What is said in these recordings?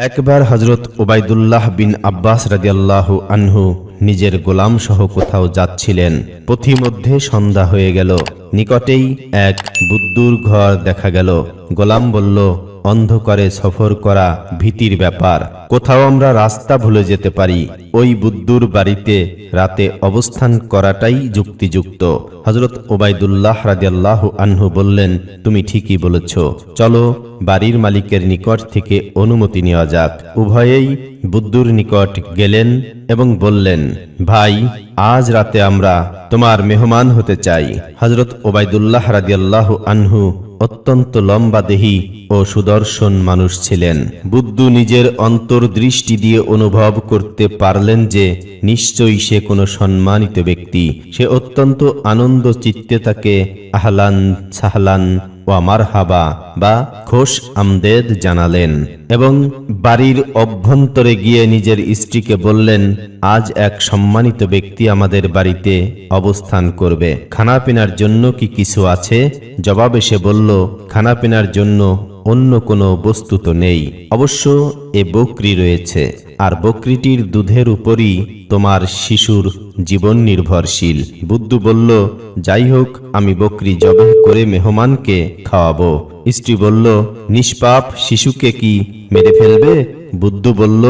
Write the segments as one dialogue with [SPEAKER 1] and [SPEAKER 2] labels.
[SPEAKER 1] একবার হজরত ওবায়দুল্লাহ বিন আব্বাস রাদিয়াল্লাহু আনহু নিজের গোলাম সহ কোথাও যাচ্ছিলেন। পথিমধ্যে সন্ধ্যা হয়ে গেল। নিকটেই এক বুদ্দুর ঘর দেখা গেল। গোলাম বলল, অন্ধকারে সফর করা ভীতির ব্যাপার। কোথাও আমরা রাস্তা ভুলে যেতে পারি। ওই বুদ্দুর বাড়িতে রাতে অবস্থান করাটাই যুক্তিযুক্ত। হজরত ওবায়দুল্লাহ রাদিয়াল্লাহু আনহু বললেন, তুমি ঠিকই বলেছ। চলো বাড়ির মালিকের নিকট থেকে অনুমতি নেওয়া যাক। উভয়েই বুদ্ধুর নিকট গেলেন এবং বললেন, ভাই, আজ রাতে আমরা তোমার মেহমান হতে চাই। হজরত ওবায়দুল্লাহ রাদিয়াল্লাহু আনহু অত্যন্ত লম্বা দেহি ও সুদর্শন মানুষ ছিলেন। বুদ্ধু নিজের অন্তর্দৃষ্টি দিয়ে অনুভব করতে পারলেন যে নিশ্চয়ই সে কোনো সম্মানিত ব্যক্তি। সে অত্যন্ত আনন্দ চিত্তে তাকে আহলান সাহলান ও মারহাবা বা খোশ আমদেদ জানালেন এবং বাড়ির অভ্যন্তরে গিয়ে নিজের স্ত্রীকে বললেন, আজ এক সম্মানিত ব্যক্তি আমাদের বাড়িতে অবস্থান করবে। খানাপিনার জন্য কি কিছু আছে? জবাবে সে বলল, খানাপিনার জন্য অন্য কোনো বস্তু তো নেই। অবশ্য এ বকরি রয়েছে। আর বকরিটির দুধের উপরই তোমার শিশুর জীবন নির্ভরশীল। বুদ্ধু বলল, যাই হোক, আমি বকরি জবে করে মেহমানকে খাওয়াবো। স্ত্রী বলল, নিষ্পাপ শিশুকে কি মেরে ফেলবে? বুদ্ধু বলল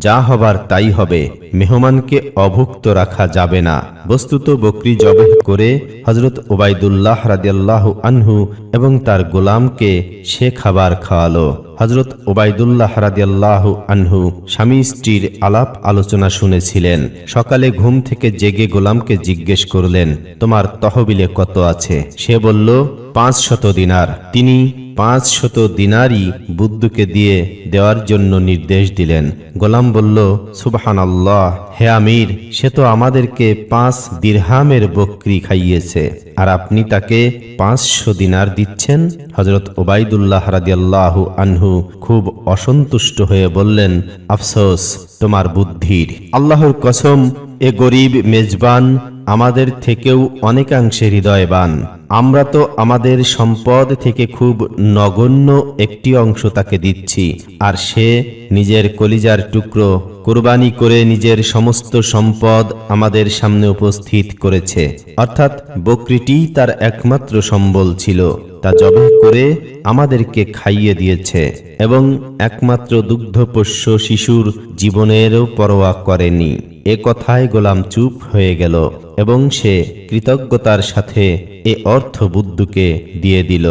[SPEAKER 1] যা হবার তাই হবে, মেহমানকে অভুক্ত রাখা যাবে না। বস্তুত বকরি জবাই করে হজরত ওবায়দুল্লাহ রাদিয়াল্লাহু আনহু এবং তার গোলামকে সে খাবার খাওয়ালো। হজরত ওবায়দুল্লাহ রাদিয়াল্লাহু আনহু স্বামী স্ত্রীর আলাপ আলোচনা শুনেছিলেন। সকালে ঘুম থেকে জেগে গোলামকে জিজ্ঞেস করলেন, তোমার তহবিলে কত আছে? সে বলল, পাঁচ শত দিনার। তিনি পাঁচ শত দিনারই বুদ্ধকে দিয়ে দেওয়ার জন্য নির্দেশ দিলেন। গোলাম বলল সুবাহান আল্লাহ হে আমির, সে তো আমাদেরকে পাঁচ দিরহামের বকরি খাইয়েছে। আর আপনি তাকে পাঁচশো দিনার দিচ্ছেন? হজরত ওবায়দুল্লাহ রাদিয়াল্লাহু আনহু খুব অসন্তুষ্ট হয়ে বললেন, আফসোস, তোমার বুদ্ধির। আল্লাহর কসম, এ গরিব, মেজবান আমাদের থেকেও অনেকাংশে হৃদয়বান। আমরা তো আমাদের সম্পদ থেকে খুব নগণ্য একটি অংশ তাকে দিচ্ছি, আর সে নিজের কলিজার টুকরো কোরবানি করে নিজের সমস্ত সম্পদ আমাদের সামনে উপস্থিত করেছে। অর্থাৎ বকরিটি তার একমাত্র সম্বল ছিল, তা জবে করে আমাদেরকে খাইয়ে দিয়েছে এবং একমাত্র দুগ্ধপোষ্য শিশুর জীবনেরও পরোয়া করেনি। এ কথায় গোলাম চুপ হয়ে গেল এবং সে কৃতজ্ঞতার সাথে এ অর্থ বুদ্ধুকে দিয়ে দিল।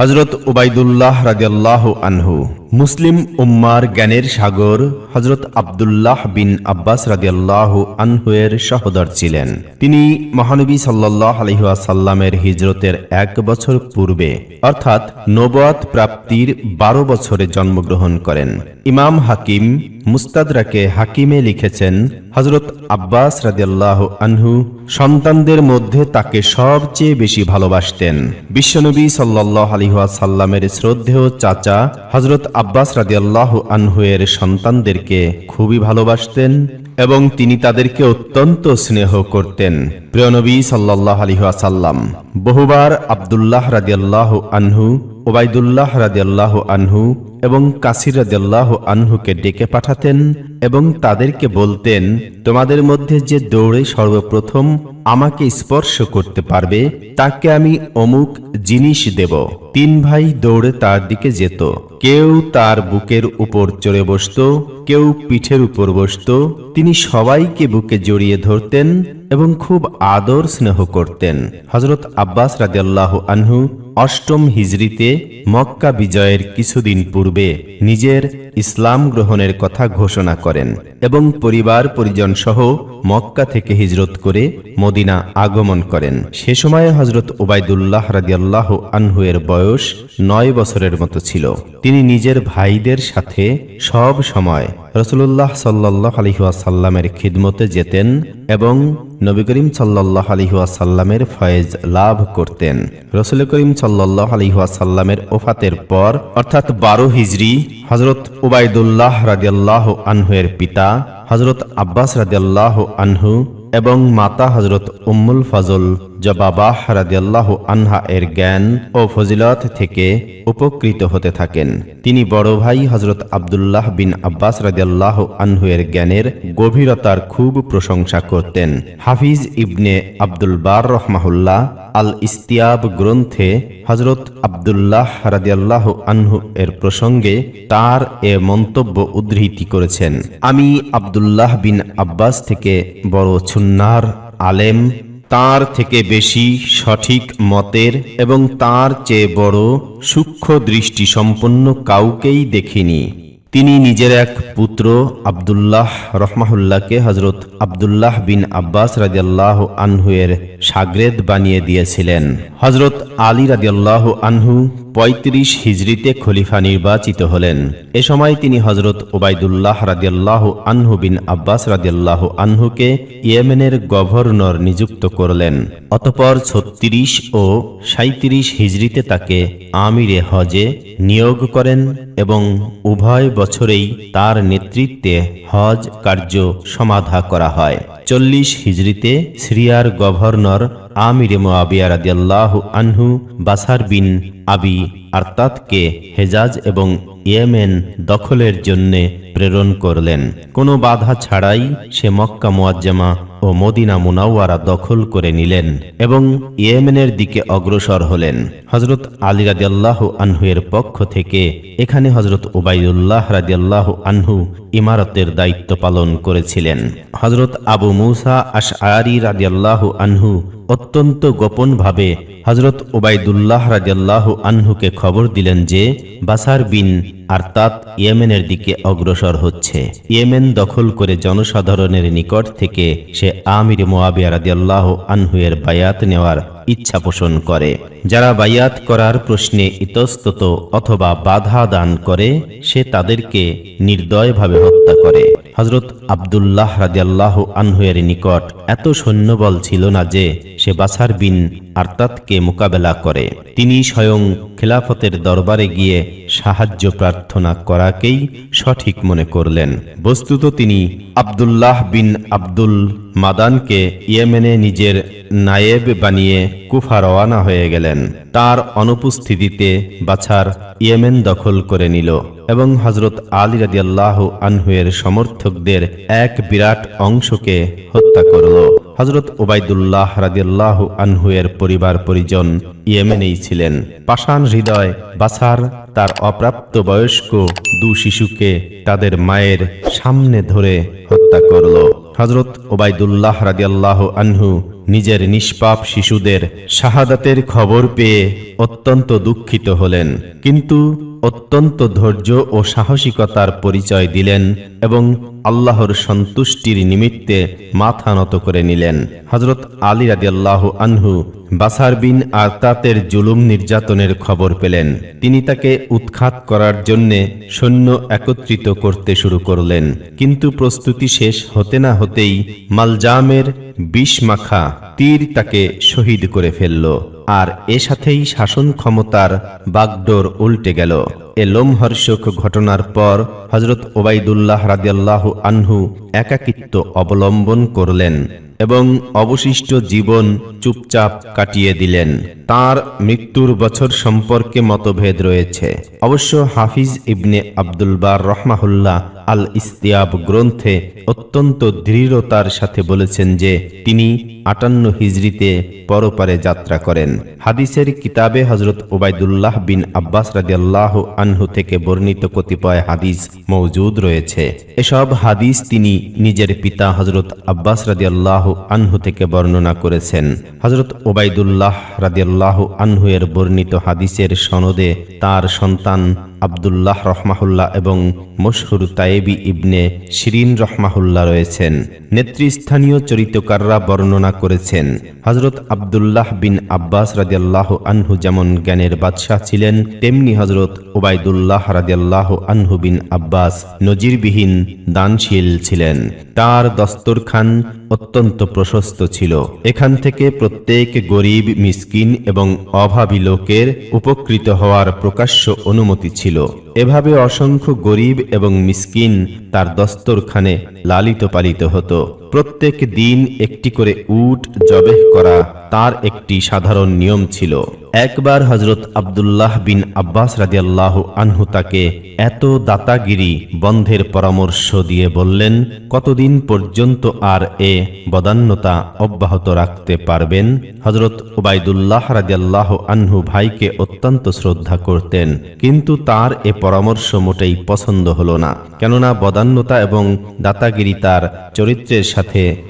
[SPEAKER 1] হজরত উবাইদুল্লাহ রাদিয়াল্লাহ আনহু। মুসলিম উম্মার জ্ঞানের সাগর হজরত আবদুল্লাহ বিন আব্বাস রাদিয়াল্লাহ আনহুয়ের সহদর ছিলেন। তিনি মহানবী সাল্লাহ আলহিহাসাল্লামের হিজরতের এক বছর পূর্বে, অর্থাৎ নবাত প্রাপ্তির বারো বছরে জন্মগ্রহণ করেন। ইমাম হাকিম মুস্তাদরাকে হাকিমে লিখেছেন হজরত আব্বাস রাদিয়াল্লাহ আনহু সন্তানদের মধ্যে তাকে সবচেয়ে বেশি ভালোবাসতেন। বিশ্বনবী সাল্লাহ আলিহাসাল্লামের শ্রদ্ধেয় চাচা হজরত আব্বাস রাজিয়াল্লাহ আনহুয়ের সন্তানদেরকে খুবই ভালোবাসতেন এবং তিনি তাদেরকে অত্যন্ত স্নেহ করতেন। প্রিয়নবী সাল্লাহ আলিহাসাল্লাম বহুবার আবদুল্লাহ রাজিয়াল্লাহ আনহু, ওবায়দুল্লাহ রাজিয়াল্লাহ আনহু এবং কাসির রাদিয়াল্লাহ আনহুকে ডেকে পাঠাতেন এবং তাদেরকে বলতেন, তোমাদের মধ্যে যে দৌড়ে সর্বপ্রথম আমাকে স্পর্শ করতে পারবে, তাকে আমি অমুক জিনিস দেব। তিন ভাই দৌড়ে তার দিকে যেত। কেউ তার বুকের উপর চড়ে বসত, কেউ পিঠের উপর বসত। তিনি সবাইকে বুকে জড়িয়ে ধরতেন এবং খুব আদর স্নেহ করতেন। হজরত আব্বাস রাদিয়াল্লাহ আনহু অষ্টম হিজরিতে মক্কা বিজয়ের কিছুদিন পূর্বে নিজের ইসলাম গ্রহণের কথা ঘোষণা করেন এবং পরিবার পরিজন সহ মক্কা থেকে হিজরত করে মদিনা আগমন করেন। সে সময়ে হজরত ওবায়দুল্লাহ রাদিয়াল্লাহ আনহুয়ের বয়স নয় বছরের মতো ছিল। তিনি নিজের ভাইদের সাথে সব সময় রসুল্লাহ সাল্লাহ আলহিহাসাল্লামের খিদমতে যেতেন এবং নবী করিম সাল্লাহ আলহিহাসাল্লামের ফয়েজ লাভ করতেন। রসুল করিম সাল্লাহ আলহিহাসাল্লামের ওফাতের পর, অর্থাৎ বারো হিজড়ি হজরত উবায়দুল্লাহ রাদিয়াল্লাহ আনহুয়ের পিতা হজরত আব্বাস রাদিয়াল্লাহ আনহু এবং মাতা হজরত উম্মুল ফজল জবাবাহ রাদিয়াল্লাহ আনহা এর জ্ঞান ও ফজিলত থেকে উপকৃত হতে থাকেন। তিনি বড় ভাই হজরত আবদুল্লাহ বিন আব্বাস রাদিয়াল্লাহ আনহু এর জ্ঞানের গভীরতার খুব প্রশংসা করতেন। হাফিজ ইবনে আব্দুল বার রহমাহুল্লাহ আল ইস্তিয়াব গ্রন্থে হজরত আবদুল্লাহ রাদিয়াল্লাহ আনহু এর প্রসঙ্গে তার এ মন্তব্য উদ্ধৃতি করেছেন, আমি আবদুল্লাহ বিন আব্বাস থেকে বড় ছুন্নার আলেম তার থেকে বেশি সঠিক মতের এবং তার চেয়ে বড় সূক্ষ্ম দৃষ্টি সম্পন্ন কাউকেই দেখিনি। তিনি নিজের এক পুত্র আবদুল্লাহ রহমাহুল্লাহকে হজরত আবদুল্লাহ বিন আব্বাস রাজিয়াল্লাহ আনহুয়ের সাগরেদ বানিয়ে দিয়েছিলেন। হজরত আলী রাজিয়াল্লাহ আনহু পঁয়ত্রিশ হিজড়িতে খলিফা নির্বাচিত হলেন। এ সময় তিনি হজরত ওবায়দুল্লাহ রাদিয়াল্লাহ আনহু বিন আব্বাস রাদিয়াল্লাহ আনহুকে ইয়েমেনের গভর্নর নিযুক্ত করলেন। অতপর ছত্রিশ ও সাঁত্রিশ হিজড়িতে তাকে আমিরে হজে নিয়োগ করেন। এবং উভয় বছরেই তার নেতৃত্বে হজ কার্য সমাধা করা হয়। চল্লিশ হিজড়িতে সিরিয়ার গভর্নর আমিরে মোয়াবিয়া রাদিয়াল্লাহু আনহু, বাসার বিন আবি আরতাতকে হেজাজ এবং ইয়েমেন দখলের জন্যে প্রেরণ করলেন। কোনো বাধা ছাড়াই সে মক্কা মুয়াজ্জামা ও মদিনা মুনাওয়ারা দখল করে নিলেন এবং ইয়েমেনের দিকে অগ্রসর হলেন। হজরত আলী রাজিয়াল্লাহ আনহু এর পক্ষ থেকে এখানে হজরত ওবায়দুল্লাহ রাজিয়াল্লাহ আনহু ইমারতের দায়িত্ব পালন করেছিলেন। হজরত আবু মুসা আশআরি রাজিয়াল্লাহ আনহু অত্যন্ত গোপনভাবে হজরত ওবায়দুল্লাহ রাজাল্লাহ আনহুকে খবর দিলেন যে, বাসার বিন আরতাত ইয়েমেনের দিকে অগ্রসর হচ্ছে। ইয়েমেন দখল করে জনসাধারণের নিকট থেকে সে আমির মোয়াবিয়া রাজিয়াল্লাহ আনহুয়ের বায়াত নেওয়ার ইচ্ছা পোষণ করে। যারা বায়াত করার প্রশ্নে ইতস্তত অথবা বাধা দান করে, সে তাদেরকে নির্দয়ভাবে হত্যা করে। হজরত আবদুল্লাহ রাজিয়াল্লাহ আনহুয়ের নিকট এত সৈন্যবল ছিল না যে সে বাসার বিন আর্তাতকে মোকাবেলা করে। তিনি স্বয়ং খেলাফতের দরবারে গিয়ে সাহায্য প্রার্থনা করাকেই সঠিক মনে করলেন। বস্তুত তিনি আবদুল্লাহ বিন আব্দুল মাদানকে ইয়েমেনে নিজের নায়েব বানিয়ে কুফা রওয়ানা হয়ে গেলেন। তার অনুপস্থিতিতে বাছার ইয়েমেন দখল করে নিল এবং হজরত আলী রাদিয়াল্লাহ আনহুয়ের সমর্থকদের এক বিরাট অংশকে হত্যা করল। হজরত ওবায়দুল্লাহ রাদিয়াল্লাহ আনহুয়ের পরিবার পরিজন ইয়েমেনেই ছিলেন। পাষাণ হৃদয় বাছার তার অপ্রাপ্ত বয়স্ক দু শিশুকে তাদের মায়ের সামনে ধরে হত্যা করল। হজরত ওবায়দুল্লাহ রাজিয়াল্লাহ আনহু নিজের নিষ্পাপ শিশুদের শাহাদাতের খবর পেয়ে অত্যন্ত দুঃখিত হলেন। কিন্তু অত্যন্ত ধৈর্য ও সাহসিকতার পরিচয় দিলেন এবং আল্লাহর সন্তুষ্টির নিমিত্তে মাথা নত করে নিলেন। হজরত আলী রাদিয়াল্লাহু আনহু বাসার বিন আরতাতের জুলুম নির্যাতনের খবর পেলেন। তিনি তাকে উৎখাত করার জন্যে সৈন্য একত্রিত করতে শুরু করলেন। কিন্তু প্রস্তুতি শেষ হতে না হতেই মালজামের বিষ মাখা তীর তাকে শহীদ করে ফেলল। আর এ সাথেই শাসন ক্ষমতার বাগডোর উল্টে গেল। এ লোমহর্ষক ঘটনার পর হজরত ওবায়দুল্লাহ রাদিয়াল্লাহু আনহু একাকিত্ব অবলম্বন করলেন। এবং অবশিষ্ট জীবন চুপচাপ কাটিয়ে দিলেন। তার মৃত্যুর বছর সম্পর্কে মতভেদ রয়েছে। অবশ্য হাফিজ ইবনে আব্দুল বার রহমাহুল্লাহ আল ইস্তিয়াব গ্রন্থে অত্যন্ত দৃঢ়তার সাথে বলেছেন যে, তিনি আটান্ন হিজড়িতে পরপারে যাত্রা করেন। হাদিসের কিতাবে হজরত ওবায়দুল্লাহ বিন আব্বাস রাদিয়াল্লাহ আনহু থেকে বর্ণিত কতিপয় হাদিস মৌজুদ রয়েছে। এসব হাদিস তিনি নিজের পিতা হজরত আব্বাস রাদিয়াল্লাহ আনহু থেকে বর্ণনা করেছেন। হজরত ওবায়দুল্লাহ রাদিয়াল্লাহ আনহু এর বর্ণিত হাদিসের সনদে তার সন্তান আবদুল্লাহ রহমাহুল্লাহ এবং মশহুর তায়েবি ইবনে শিরিন রহমাহুল্লাহ রয়েছেন। নেতৃস্থানীয় চরিতকাররা বর্ণনা করেছেন হজরত আবদুল্লাহ বিন আব্বাস রাদিয়াল্লাহ আনহু যেমন জ্ঞানের বাদশাহ ছিলেন, তেমনি হজরত ওবায়দুল্লাহ রাদিয়াল্লাহ আনহু বিন আব্বাস নজিরবিহীন দানশীল ছিলেন। তার দস্তরখান অত্যন্ত প্রশস্ত ছিল। এখান থেকে প্রত্যেক গরিব, মিসকিন এবং অভাবী লোকের উপকৃত হওয়ার প্রকাশ্য অনুমতি ছিল। এভাবে অসংখ্য গরিব এবং মিসকিন তার দস্তরখানে লালিত পালিত হতো। প্রত্যেক দিন একটি করে উট জবেহ করা তার একটি সাধারণ নিয়ম ছিল। একবার হজরত আবদুল্লাহ বিন আব্বাস রাদিয়াল্লাহ আনহু তাকে এত দাতাগিরি বন্ধের পরামর্শ দিয়ে বললেন, কতদিন পর্যন্ত আর এ বদান্যতা অব্যাহত রাখতে পারবেন? হজরত ওবায়দুল্লাহ রাদিয়াল্লাহ আনহু ভাইকে অত্যন্ত শ্রদ্ধা করতেন, কিন্তু তার এ পরামর্শ মোটেই পছন্দ হল না। কেননা বদান্যতা এবং দাতাগিরি তার চরিত্রের সাথে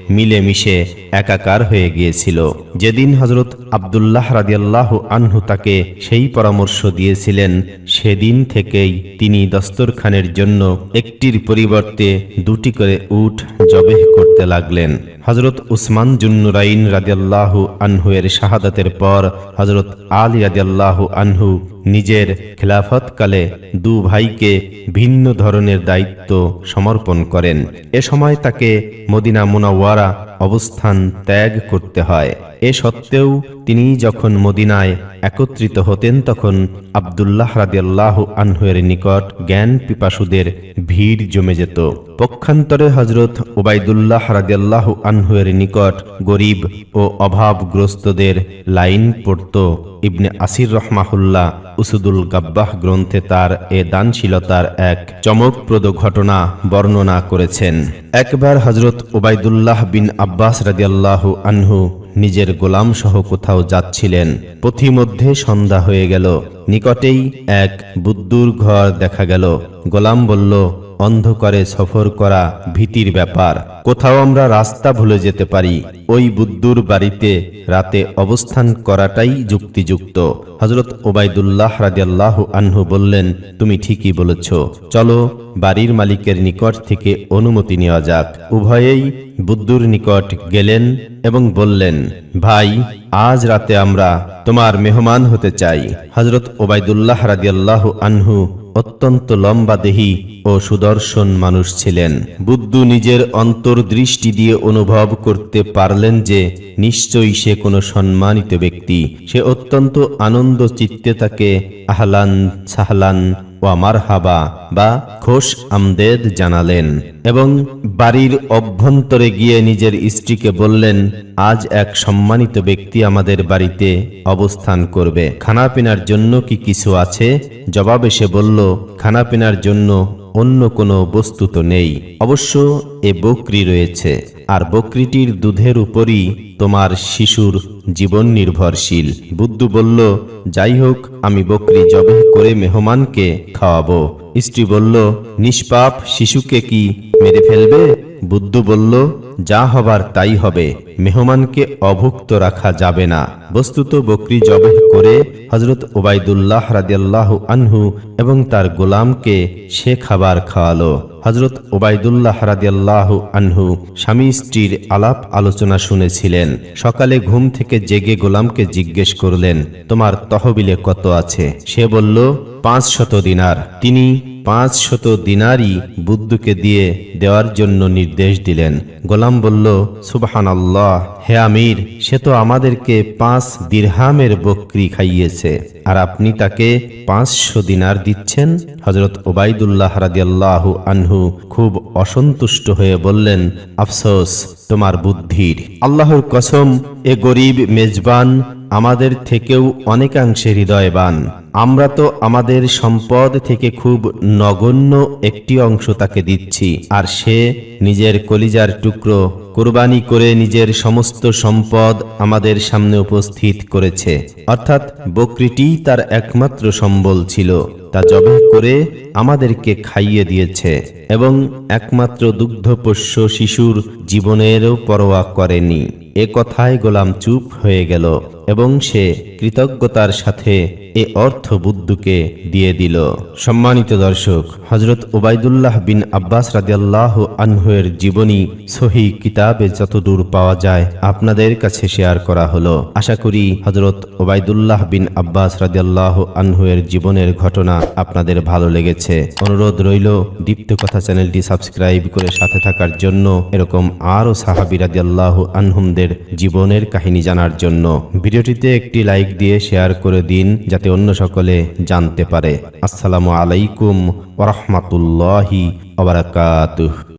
[SPEAKER 1] মিলেমিশে একাকার হয়ে গিয়েছিল। যেদিন হজরত আবদুল্লাহ রাদিয়াল্লাহ আনহু তাকে সেই পরামর্শ দিয়েছিলেন, সেদিন থেকেই তিনি দস্তরখানের জন্য একটির পরিবর্তে দুটি করে উঠ জবেহ করতে লাগলেন। হজরত উসমান জুন্নুরাইন রাজিয়াল্লাহ আনহু এর শাহাদাতের পর হজরত আলী রাজিয়াল্লাহ আনহু নিজের খেলাফতকালে দু ভাইকে ভিন্ন ধরনের দায়িত্ব সমর্পণ করেন। এ সময় তাকে মদিনা মুনাওয়ারা অবস্থান ত্যাগ করতে হয়। এ সত্ত্বেও তিনি যখন মদিনায় একত্রিত হতেন, তখন আবদুল্লাহ রাদিয়াল্লাহ আনহুয়ের নিকট জ্ঞান পিপাসুদের ভিড় জমে যেত। পক্ষান্তরে হজরত ওবায়দুল্লাহ রাদিয়াল্লাহ আনহুয়ের নিকট গরিব ও অভাবগ্রস্তদের লাইন পড়ত। ইবনে আসির রহমাহুল্লাহ উসুদুল গাব্বাহ গ্রন্থে তার এ দানশীলতার এক চমকপ্রদ ঘটনা বর্ণনা করেছেন। একবার হজরত ওবায়দুল্লাহ বিন আব্বাস রাদিয়াল্লাহু আনহু নিজের গোলাম সহ কোথাও যাচ্ছিলেন। পথিমধ্যে সন্ধ্যা হয়ে গেল। নিকটেই এক বুদ্দুর ঘর দেখা গেল। গোলাম বলল অন্ধকারে সফর করা ভীতির ব্যাপার। কোথাও আমরা রাস্তা ভুলে যেতে পারি। ওই বুদ্দুর বাড়িতে রাতে অবস্থান করাটাই যুক্তিযুক্ত। হজরত ওবায়দুল্লাহ রাদিয়াল্লাহ আনহু বললেন, তুমি ঠিকই বলেছ। চলো বাড়ির মালিকের নিকট থেকে অনুমতি নেওয়া যাক। উভয়েই বুদ্দুর নিকট গেলেন এবং বললেন, ভাই, আজ রাতে আমরা তোমার মেহমান হতে চাই। হজরত ওবায়দুল্লাহ রাদিয়াল্লাহু আনহু অত্যন্ত লম্বা দেহি ও সুদর্শন মানুষ ছিলেন। বুদ্ধ নিজের অন্তর্দৃষ্টি দিয়ে অনুভব করতে পারলেন যে, নিশ্চয়ই সে কোনো সম্মানিত ব্যক্তি। সে অত্যন্ত আনন্দ চিত্তে তাকে আহলান সাহলান ও আমার হাবা বা খোশ আমদেদ জানালেন এবং বাড়ির অভ্যন্তরে গিয়ে নিজের স্ত্রীকে বললেন, আজ এক সম্মানিত ব্যক্তি আমাদের বাড়িতে অবস্থান করবে। খানাপিনার জন্য কি কিছু আছে? জবাবে সে বলল, খানাপিনার জন্য অন্য কোনো বস্তু তো নেই। অবশ্য এ বকরি রয়েছে, আর বকরিটির দুধের উপরই তোমার শিশুর জীবন নির্ভরশীল। বুদ্ধু বলল, যাই হোক, আমি বকরি জবে করে মেহমানকে খাওয়াবো। স্ত্রী বলল, নিষ্পাপ শিশুকে কি মেরে ফেলবে? বুদ্ধু বলল যা হবার তাই হবে, মেহমানকে অভুক্ত রাখা যাবে না। বস্তুত বকরি জবেহ করে হজরত ওবায়দুল্লাহ রাদিয়াল্লাহ আনহু এবং তার গোলামকে সে খাবার খাওয়ালো। হজরত ওবায়দুল্লাহ রাদিয়াল্লাহ আনহু স্বামী স্ত্রীর আলাপ আলোচনা শুনেছিলেন। সকালে ঘুম থেকে জেগে গোলামকে জিজ্ঞেস করলেন, তোমার তহবিলে কত আছে? সে বলল পাঁচ শত দিনার। তিনি পাঁচ শত দিনারই বুদ্ধকে দিয়ে দেওয়ার জন্য নির্দেশ দিলেন। গোলাম বলল সুবাহান আল্লাহ হে আমির, সে তো আমাদেরকে পাঁচ দিরহামের বকরি খাইয়েছে। আর আপনি তাকে পাঁচশো দিনার দিচ্ছেন? হজরত ওবায়দুল্লাহ রাদিয়াল্লাহু আনহু খুব অসন্তুষ্ট হয়ে বললেন, আফসোস, তোমার বুদ্ধির। আল্লাহর কসম, এ গরিব, মেজবান আমাদের থেকেও অনেকাংশে হৃদয়বান। আমরা তো আমাদের সম্পদ থেকে খুব নগণ্য একটি অংশ তাকে দিচ্ছি, আর সে নিজের কলিজার টুকরো কোরবানি করে নিজের সমস্ত সম্পদ আমাদের সামনে উপস্থিত করেছে। অর্থাৎ বকরিটি তার একমাত্র সম্বল ছিল, তা জবে করে আমাদেরকে খাইয়ে দিয়েছে, এবং একমাত্র দুগ্ধপোষ্য শিশুর জীবনেরও পরোয়া করেনি। এ কথায় গোলাম চুপ হয়ে গেল। এবং সে কৃতজ্ঞতার সাথে এ অর্থ বুদ্ধুকে দিয়ে দিল। সম্মানিত দর্শক হজরত ওবায়দুল্লাহ বিন আব্বাস রাদিয়াল্লাহ আনহুয়ের জীবনী সহি কিতাবে যতদূর পাওয়া যায় আপনাদের কাছে শেয়ার করা হলো। আশা করি হজরত ওবায়দুল্লাহ বিন আব্বাস রাদিয়াল্লাহ আনহুয়ের জীবনের ঘটনা আপনাদের ভালো লেগেছে। অনুরোধ রইল, দীপ্ত কথা চ্যানেলটি সাবস্ক্রাইব করে সাথে থাকার জন্য, এরকম আরও সাহাবি রাদিয়াল্লাহ আনহুমদের জীবনের কাহিনী জানার জন্য। ভিডিও ভিডিওটিতে একটি লাইক দিয়ে শেয়ার করে দিন যাতে অন্য সকলে জানতে পারে। আসসালামু আলাইকুম ওরহমাতুল্লাহি ওবরাকাতুহ